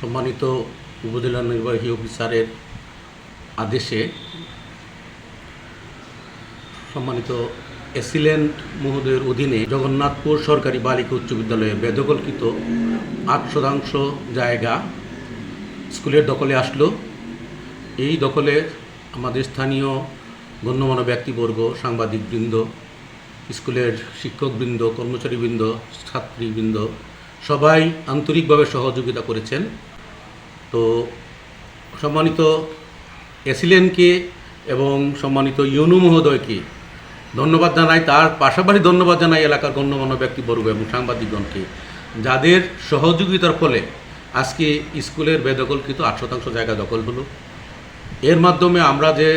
সম্মানিত উপজেলা নির্বাহী অফিসারের আদেশে সম্মানিত এসিলেন্ট মহোদয়ের অধীনে জগন্নাথপুর সরকারি বালিকা উচ্চ বিদ্যালয়ে বেদকল্পিত আট শতাংশ জায়গা স্কুলের দখলে আসলো। এই দখলে আমাদের স্থানীয় গণ্যমান্য ব্যক্তিবর্গ, সাংবাদিকবৃন্দ স্কুলের শিক্ষকবৃন্দ, কর্মচারীবৃন্দ, ছাত্রীবৃন্দ সবাই আন্তরিকভাবে সহযোগিতা করেছেন। তো সম্মানিত এসিলেনকে এবং সম্মানিত ইউনু মহোদয়কে ধন্যবাদ জানাই, তার পাশাপাশি ধন্যবাদ জানাই এলাকার গণ্যমান্য ব্যক্তিবর্গ এবং সাংবাদিকগণকে, যাদের সহযোগিতার ফলে আজকে স্কুলের বেদখলকৃত আট শতাংশ জায়গা দখল হলো। এর মাধ্যমে আমরা যে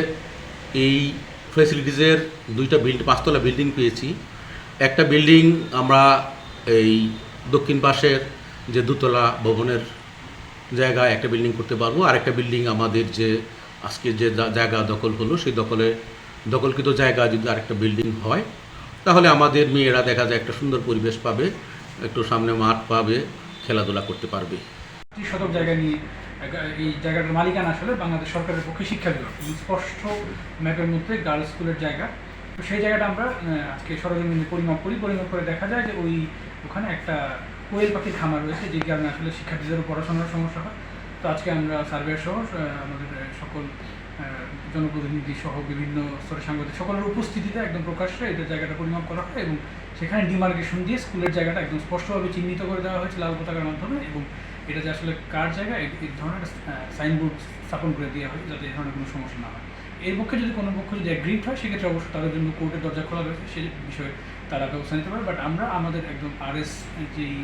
এই ফেসিলিটিসের দুইটা বিল্ড পাঁচতলা বিল্ডিং পেয়েছি। একটা বিল্ডিং আমরা এই দক্ষিণ পাশের যে দুতলা ভবনের জায়গায় একটা বিল্ডিং করতে পারব। আর একটা বিল্ডিং আমাদের যে আজকে যে জায়গা দখল হলো, সেই দখলে, দখলকৃত জায়গা যদি আরেকটা বিল্ডিং হয়, তাহলে আমাদের মেয়েরা দেখা যায় একটা সুন্দর পরিবেশ পাবে, একটু সামনে মাঠ পাবে, খেলাধুলা করতে পারবে। শতক জায়গা নিয়ে এই জায়গাটার মালিকানা আসলে বাংলাদেশ সরকারের পক্ষে শিক্ষা বিভাগ স্পষ্ট ম্যাপের মধ্যে গার্লস স্কুলের জায়গা। তো সেই জায়গাটা আমরা আজকে সরজমিনে পরিমাপ করি। পরিমাপ করে দেখা যায় যে ওই ওখানে একটা কোয়েল পাখির খামার রয়েছে যে কারণে আসলে শিক্ষার্থীদেরও পড়াশোনার সমস্যা হয়। তো আজকে আমরা সার্ভে সহ আমাদের সকল জনপ্রতিনিধি সহ বিভিন্ন স্তরের সাংবাদিক সকলের উপস্থিতিতে একদম প্রকাশ্যে এটা জায়গাটা পরিমাপ করা হয় এবং সেখানে ডিমার্কেশন দিয়ে স্কুলের জায়গাটা একদম স্পষ্টভাবে চিহ্নিত করে দেওয়া হয়েছে লাল পতাকার মাধ্যমে এবং এটা যে আসলে কার জায়গা এই ধরনের সাইনবোর্ড স্থাপন করে দেওয়া হয় যাতে এই ধরনের কোনো সমস্যা না হয়। এর পক্ষে যদি কোনো পক্ষ যদি অ্যাগ্রিড হয়, সেক্ষেত্রে অবশ্যই তাদের জন্য কোর্টের দরজা খোলা রয়েছে। সেই বিষয়ে তারা ব্যবস্থা নিতে পারে বাট আমরা আমাদের একদম আরএস যেই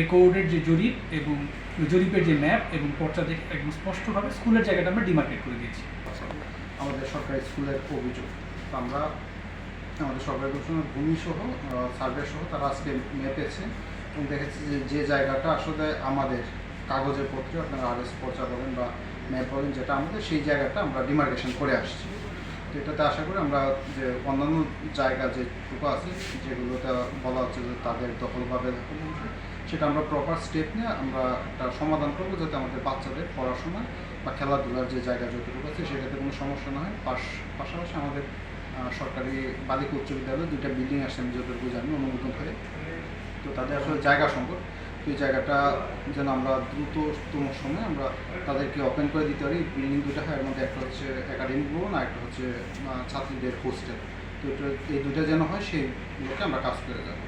রেকর্ডের যে জরিপ এবং জরিপের যে ম্যাপ এবং পর্চা দেখে একদম স্পষ্টভাবে স্কুলের জায়গাটা আমরা ডিমার্কেট করে দিয়েছি। আমাদের সরকারি স্কুলের অভিযোগ। আমরা আমাদের সরকারি ঘোষণার ভূমি সহ সার্ভে সহ তারা আজকে মেপেছে এবং দেখেছে যে যে জায়গাটা আসলে আমাদের কাগজের পত্রে আপনারা আর এস পর্চা বলেন বা ম্যাপ বলেন যেটা আমাদের, সেই জায়গাটা আমরা ডিমার্কেশন করে আসছি। তো এটাতে আশা করি আমরা যে অন্যান্য জায়গা যেটুকু আছে, যেগুলোতে বলা হচ্ছে যে তাদের দখলভাবে সেটা আমরা প্রপার স্টেপ নিয়ে আমরা একটা সমাধান করব যাতে আমাদের বাচ্চাদের পড়াশোনা বা খেলাধুলার যে জায়গা যতটুকু আছে, সেটাতে কোনো সমস্যা না হয়। পাশ পাশাপাশি আমাদের সরকারি বালিকা উচ্চ বিদ্যালয়, দুইটা বিল্ডিং আসছে আমি যতটুকু জানি, অনুমোদন হয়ে তো তাদের আসলে জায়গা সংকট তো এই জায়গাটা যেন আমরা দ্রুততম সময়ে আমরা তাদেরকে ওপেন করে দিতে পারি। বিল্ডিং দুটা হয়, এর মধ্যে একটা হচ্ছে একাডেমিক ভবন আর একটা হচ্ছে ছাত্রীদের হোস্টেল তো এই দুটা যেন হয়, সেই লোকে আমরা কাজ করে যাব।